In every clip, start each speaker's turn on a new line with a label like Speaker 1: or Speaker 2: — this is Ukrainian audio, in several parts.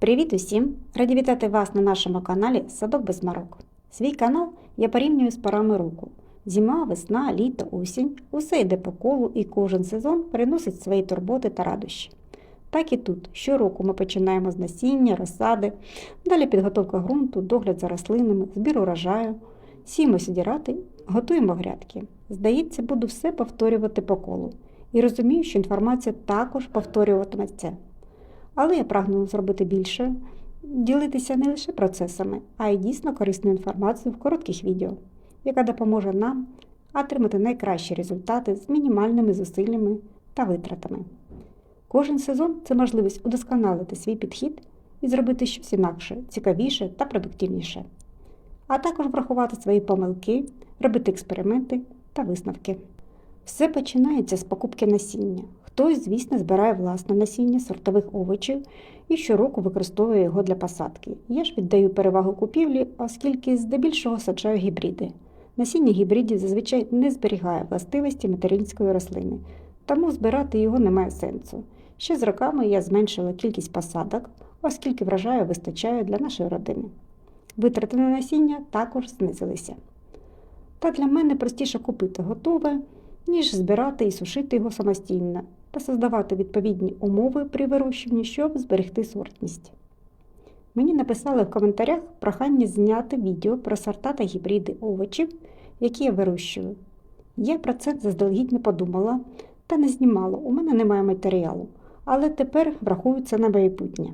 Speaker 1: Привіт усім! Раді вітати вас на нашому каналі Садок без марок. Свій канал я порівнюю з порами року. Зима, весна, літо, осінь усе йде по колу і кожен сезон приносить свої турботи та радощі. Так і тут щороку ми починаємо з насіння, розсади, далі підготовка ґрунту, догляд за рослинами, збір урожаю, сіємо сідірати, готуємо грядки. Здається, буду все повторювати по колу. І розумію, що інформація також повторюватиметься. Але я прагну зробити більше, ділитися не лише процесами, а й дійсно корисною інформацією в коротких відео, яка допоможе нам отримати найкращі результати з мінімальними зусиллями та витратами. Кожен сезон це можливість удосконалити свій підхід і зробити щось інакше, цікавіше та продуктивніше, а також врахувати свої помилки, робити експерименти та висновки. Все починається з покупки насіння. Хтось, звісно, збирає власне насіння сортових овочів і щороку використовує його для посадки. Я ж віддаю перевагу купівлі, оскільки здебільшого саджаю гібриди. Насіння гібридів зазвичай не зберігає властивості материнської рослини, тому збирати його немає сенсу. Ще з роками я зменшила кількість посадок, оскільки врожаю вистачає для нашої родини. Витрати на насіння також знизилися. Та для мене простіше купити готове, ніж збирати і сушити його самостійно та создавати відповідні умови при вирощуванні, щоб зберегти сортність. Мені написали в коментарях прохання зняти відео про сорта та гібриди овочів, які я вирощую. Я про це заздалегідь не подумала та не знімала, у мене немає матеріалу, але тепер врахую це на майбутнє.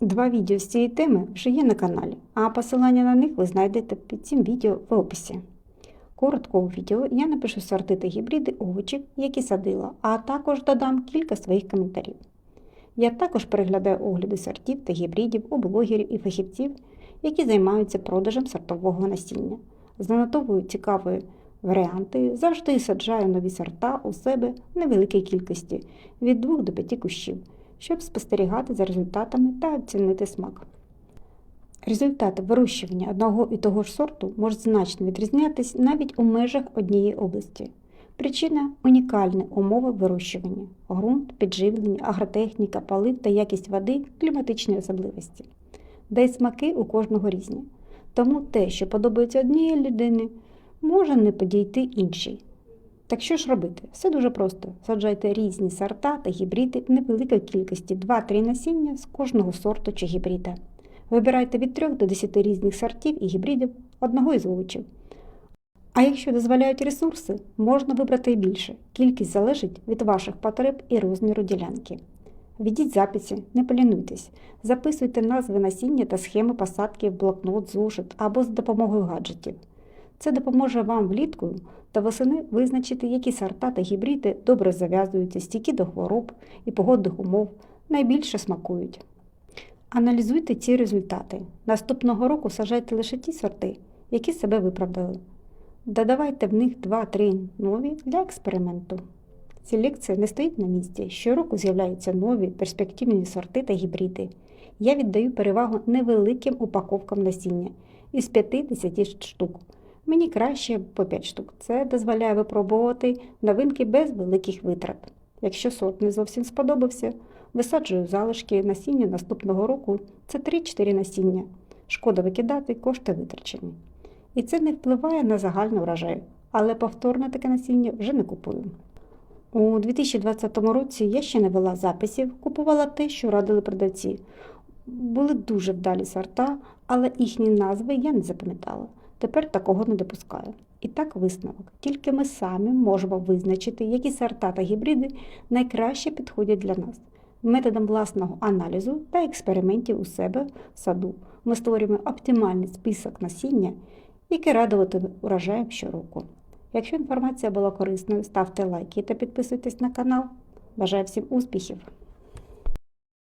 Speaker 1: Два відео з цієї теми вже є на каналі, а посилання на них ви знайдете під цим відео в описі. Коротко у відео я напишу сорти та гібриди овочів, які садила, а також додам кілька своїх коментарів. Я також переглядаю огляди сортів та гібридів у блогерів і фахівців, які займаються продажем сортового насіння. Занотовую цікаві варіанти, завжди саджаю нові сорта у себе в невеликій кількості від 2 до 5 кущів, щоб спостерігати за результатами та оцінити смак. Результати вирощування одного і того ж сорту можуть значно відрізнятися навіть у межах однієї області. Причина унікальні умови вирощування ґрунт, підживлення, агротехніка, полив та якість води, кліматичні особливості. Да й смаки у кожного різні. Тому те, що подобається однієї людини, може не підійти іншій. Так що ж робити? Все дуже просто. Саджайте різні сорта та гібриди в невеликій кількості 2-3 насіння з кожного сорту чи гібрида. Вибирайте від 3 до 10 різних сортів і гібридів одного із овочів. А якщо дозволяють ресурси, можна вибрати і більше. Кількість залежить від ваших потреб і розміру ділянки. Ведіть записи, не полінуйтесь, записуйте назви насіння та схеми посадки в блокнот, зошит або з допомогою гаджетів. Це допоможе вам влітку та восени визначити, які сорта та гібриди добре зав'язуються, стійкі до хвороб і погодних умов, найбільше смакують. Аналізуйте ці результати. Наступного року сажайте лише ті сорти, які себе виправдали. Додавайте в них 2-3 нові для експерименту. Селекція не стоїть на місці. Щороку з'являються нові перспективні сорти та гібриди. Я віддаю перевагу невеликим упаковкам насіння із 5-10 штук. Мені краще по 5 штук. Це дозволяє випробувати новинки без великих витрат. Якщо сорт не зовсім сподобався, висаджую залишки насіння наступного року це 3-4 насіння. Шкода викидати, кошти витрачені. І це не впливає на загальний врожай, але повторне таке насіння вже не купую. У 2020 році я ще не вела записів, купувала те, що радили продавці. Були дуже вдалі сорта, але їхні назви я не запам'ятала. Тепер такого не допускаю. І так висновок. Тільки ми самі можемо визначити, які сорта та гібриди найкраще підходять для нас. Методом власного аналізу та експериментів у себе в саду ми створюємо оптимальний список насіння, яке радуватиме урожаєм щороку. Якщо інформація була корисною, ставте лайки та підписуйтесь на канал. Бажаю всім успіхів!